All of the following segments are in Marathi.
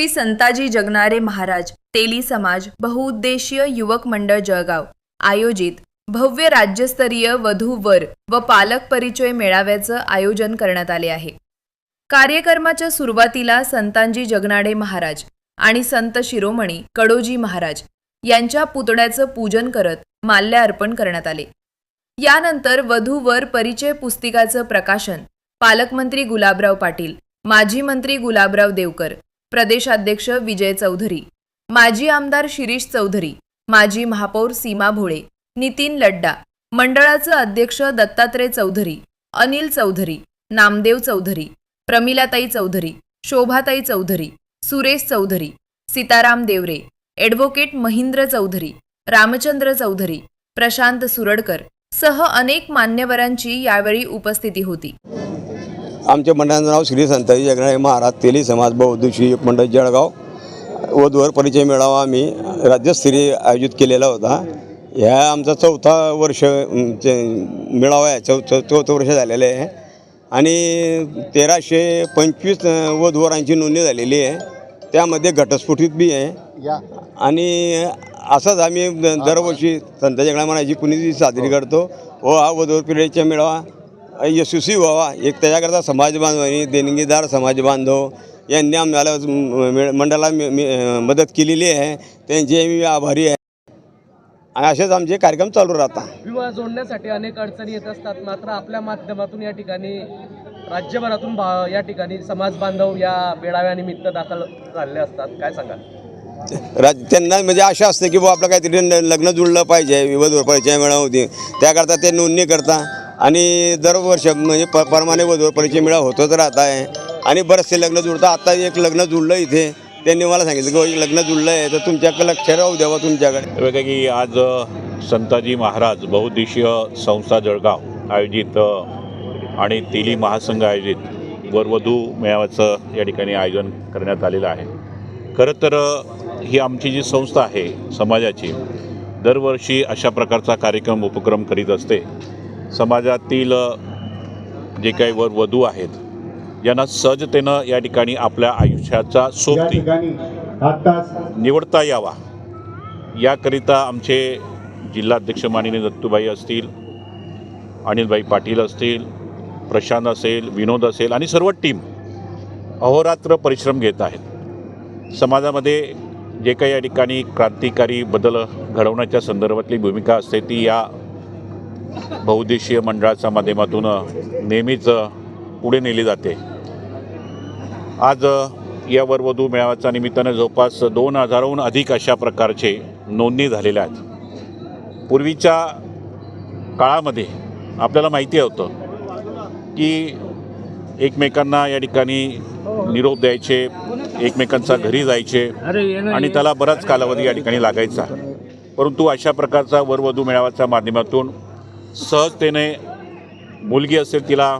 श्री संताजी जगनारे महाराज तेली समाज बहुउद्देशीय युवक मंडळ जळगाव. आयोजित भव्य राज्यस्तरीय वधू वर व पालक परिचय मेळाव्याचं आयोजन करण्यात आले आहे. कार्यक्रमाच्या सुरुवातीला संतांजी जगनाडे महाराज आणि संत शिरोमणी कडोजी महाराज यांच्या पुतळ्याचं पूजन करत माल्या अर्पण करण्यात आले. यानंतर वधूवर परिचय पुस्तिकाचं प्रकाशन पालकमंत्री गुलाबराव पाटील माजी मंत्री गुलाबराव देवकर प्रदेशाध्यक्ष विजय चौधरी माजी आमदार शिरीष चौधरी माजी महापौर सीमा भोळे नितीन लड्डा मंडळाचं अध्यक्ष दत्तात्रय चौधरी अनिल चौधरी नामदेव चौधरी प्रमिलाताई चौधरी शोभाताई चौधरी सुरेश चौधरी सीताराम देवरे ॲडव्होकेट महिंद्र चौधरी रामचंद्र चौधरी प्रशांत सुरडकर सह अनेक मान्यवरांची यावेळी उपस्थिती होती. आमच्या मंडळाचं नाव श्री संताजी जगनाळे महाराज तेली समाज बौद्धशी मंडळ जळगाव. वधूवर परिचय मेळावा आम्ही. राज्यस्तरीय आयोजित केलेला होता. ह्या आमचा चौथा वर्ष मेळावा आहे. चौ चौ चौथं वर्ष झालेलं आहे. आणि तेराशे पंचवीस वधूवरांची नोंदणी झालेली आहे. त्यामध्ये घटस्फोटित बी आहे. आणि असंच आम्ही दरवर्षी संत जगणा म्हणायची पुण्यतिथी साजरी करतो. व हा वधूवर पिढीचा मेळावा यशस्वी व्हावा. एक त्याच्याकरता समाज बांधवांनी देणगीदार समाज बांधव यांनी आम्हाला मंडळाला मदत केलेली आहे. त्यांचे मी आभारी आहे. आणि असेच आमचे कार्यक्रम चालू राहतात. विवाह जोडण्यासाठी अनेक अडचणी येत असतात. मात्र आपल्या माध्यमातून या ठिकाणी राज्यभरातून भा- या ठिकाणी समाज बांधव या मेळाव्यानिमित्त दाखल झालेले असतात. काय सांगाल? राज त्यांना म्हणजे आशा असते की बुवा आपलं काहीतरी लग्न जुळलं पाहिजे विवधवर परिचय मेळावा होती. त्याकरता ते नोंदणी करता. आणि दरवर्ष म्हणजे प परमाने वधूवर परिचय मेळावा होतच राहत आहे. आणि बरेचसे लग्न जुळतं. आता एक लग्न जुळलं इथे. त्यांनी मला सांगितलं की हो, एक लग्न जुळलं आहे तर तुमच्याकडे लक्ष राहू द्यावा तुमच्याकडे. बघा की आज संताजी महाराज बहुद्देशीय संस्था जळगाव आयोजित आणि तेली महासंघ आयोजित वरवधू मेळाव्याचं या ठिकाणी आयोजन करण्यात आलेलं आहे. खरं तर ही आमची जी संस्था आहे समाजाची दरवर्षी अशा प्रकारचा कार्यक्रम उपक्रम करीत असते. समाजातील जे काही वर वधू आहेत यांना सहजतेनं या ठिकाणी आपल्या आयुष्याचा सोबती निवडता यावा. याकरिता आमचे जिल्हाध्यक्ष माननीय दत्तूबाई असतील अनिलभाई पाटील असतील प्रशांत असेल विनोद असेल आणि सर्व टीम अहोरात्र परिश्रम घेत आहेत. समाजामध्ये जे काही या ठिकाणी क्रांतिकारी बदल घडवण्याच्या संदर्भातली भूमिका असते ती या बहुद्देशीय मंडळाच्या माध्यमातून नेहमीच पुढे नेली जाते. आज या वरवधू मेळाव्याच्या निमित्तानं जवळपास दोन हजाराहून अधिक अशा प्रकारचे नोंदणी झालेल्या आहेत. पूर्वीच्या काळामध्ये आपल्याला माहिती होतं की एकमेकांना या ठिकाणी निरोप द्यायचे एकमेकांच्या घरी जायचे आणि त्याला बराच कालावधी या ठिकाणी लागायचा. परंतु अशा प्रकारचा वरवधू मेळाव्याच्या माध्यमातून सहजतेने मुलगी असेल तिला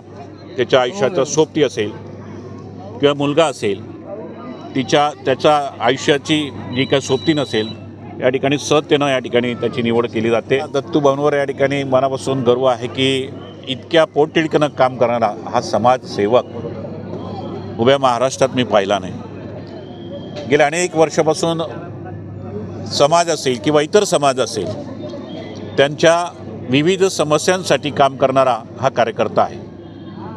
त्याच्या आयुष्याचा सोबती असेल किंवा मुलगा असेल तिच्या त्याच्या आयुष्याची जी काही सोबती नसेल या ठिकाणी सहजतेनं या ठिकाणी त्याची निवड केली जाते. दत्तू भवनवर या ठिकाणी मनापासून गर्व आहे की इतक्या पोटतिडकीनं काम करणारा हा समाजसेवक उभ्या महाराष्ट्रात मी पाहिला नाही. गेल्या अनेक वर्षापासून समाज असेल किंवा इतर समाज असेल त्यांच्या विविध समस्यांसाठी काम करणारा हा कार्यकर्ता आहे.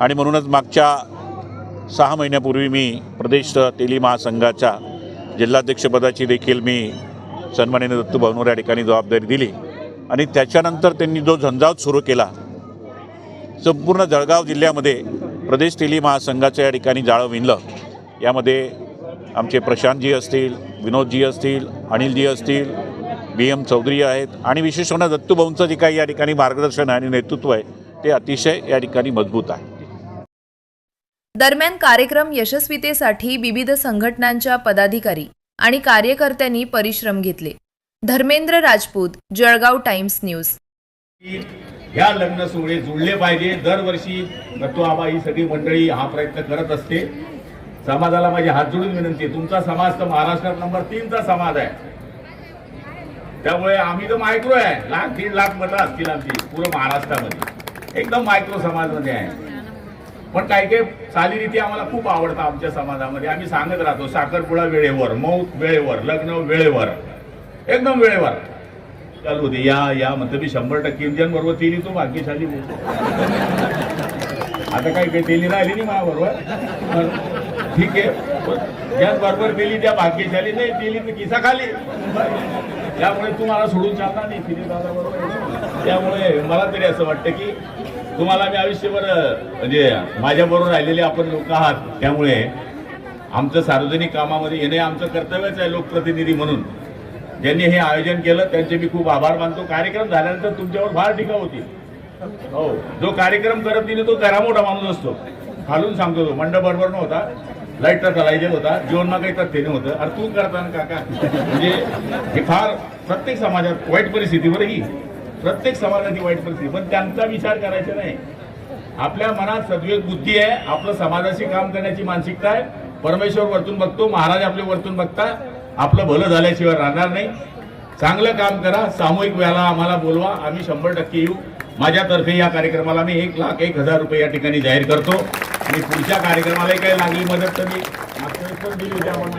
आणि म्हणूनच मागच्या सहा महिन्यापूर्वी मी प्रदेश तेली महासंघाच्या जिल्हाध्यक्षपदाची देखील मी सन्माननीय दत्तू भवनवर या ठिकाणी जबाबदारी दिली. आणि त्याच्यानंतर त्यांनी जो झंझावत सुरू केला संपूर्ण जळगाव जिल्ह्यामध्ये प्रदेश तेली महासंघाच्या या ठिकाणी जाळं विणलं. यामध्ये आमचे प्रशांतजी असतील विनोदजी असतील अनिलजी असतील बी एम चौधरी आहेत आणि विशेष करून दत्तू भाऊंचं जे काही या ठिकाणी मार्गदर्शन आणि नेतृत्व आहे ते अतिशय या ठिकाणी मजबूत आहे. दरम्यान कार्यक्रम यशस्वीतेसाठी विविध संघटनांच्या पदाधिकारी आणि कार्यकर्त्यांनी परिश्रम घेतले. Dharmendra Rajput Jalgaon Times News. ह्या लग्न सोहळे जुळले पाहिजे. दरवर्षी दत्तू आबा ही सगळी मंडळी हा प्रयत्न करत असते. समाजाला माझी हात जोडून विनंती आहे. तुमचा समाज तर महाराष्ट्रात नंबर तीनचा समाज आहे. त्यामुळे आम्ही तर मायक्रो आहे. लाख दीड लाख मतं असतील आमची पूर्ण महाराष्ट्रामध्ये. एकदम मायक्रो समाजमध्ये आहे. पण काही काही चालीरीती आम्हाला खूप आवडतात आमच्या समाजामध्ये. आम्ही सांगत राहतो साखरपुडा वेळेवर मौत वेळेवर लग्न वेळेवर. एकदम वेळेवर. चालू होते. या या म्हणतो मी शंभर टक्के इंडियन बरोबर तेली तो भाग्यशाली बोलतो. आता काही काही तेली राहिली नाही माझ्याबरोबर ठीक आहे. पण बरोबर दिली त्या भाग्यशाली नाही दिली तर किसा खाली. त्यामुळे तुम्हाला सोडून चालणार नाही फिरी बरोबर. त्यामुळे मला तरी असं वाटतं की तुम्हाला मी आयुष्यभर म्हणजे माझ्याबरोबर राहिलेले आपण लोक आहात. त्यामुळे आमचं सार्वजनिक कामामध्ये येणे आमचं कर्तव्यच आहे लोकप्रतिनिधी म्हणून. ज्यांनी हे आयोजन केलं त्यांचे मी खूप आभार मानतो. कार्यक्रम झाल्यानंतर तुमच्यावर फार टीका होती. हो. जो कार्यक्रम करत नाही तो करा मोठा माणूस असतो. खालून सांगतो तो. मंडप बरोबर नव्हता. लाइट चालायचे होता जीवनमा काही तथ्य नव्हतं अरे तू करता ना काका. म्हणजे हे फार प्रत्येक समाजात वाईट परिस्थिती बरं ही प्रत्येक समाजाची वाईट परिस्थिती. पण त्यांचा विचार करायचा नाही. आपल्या मनात सद्वेग बुद्धी आहे. आपलं समाजाशी काम करण्याची मानसिकता आहे. परमेश्वर वरतून बघतो महाराज आपले वरतून बघता. आपलं भलं झाल्याशिवाय राहणार नाही. चांगलं काम करा सामूहिक वेळाला आम्हाला बोलवा. आम्ही शंभर टक्के येऊ. माझ्यातर्फे या कार्यक्रमाला मी एक लाख एक हजार रुपये या ठिकाणी जाहीर करतो. आणि पुढच्या कार्यक्रमालाही काही लागली मदत तर मी मागच्या पण दिली होती आपण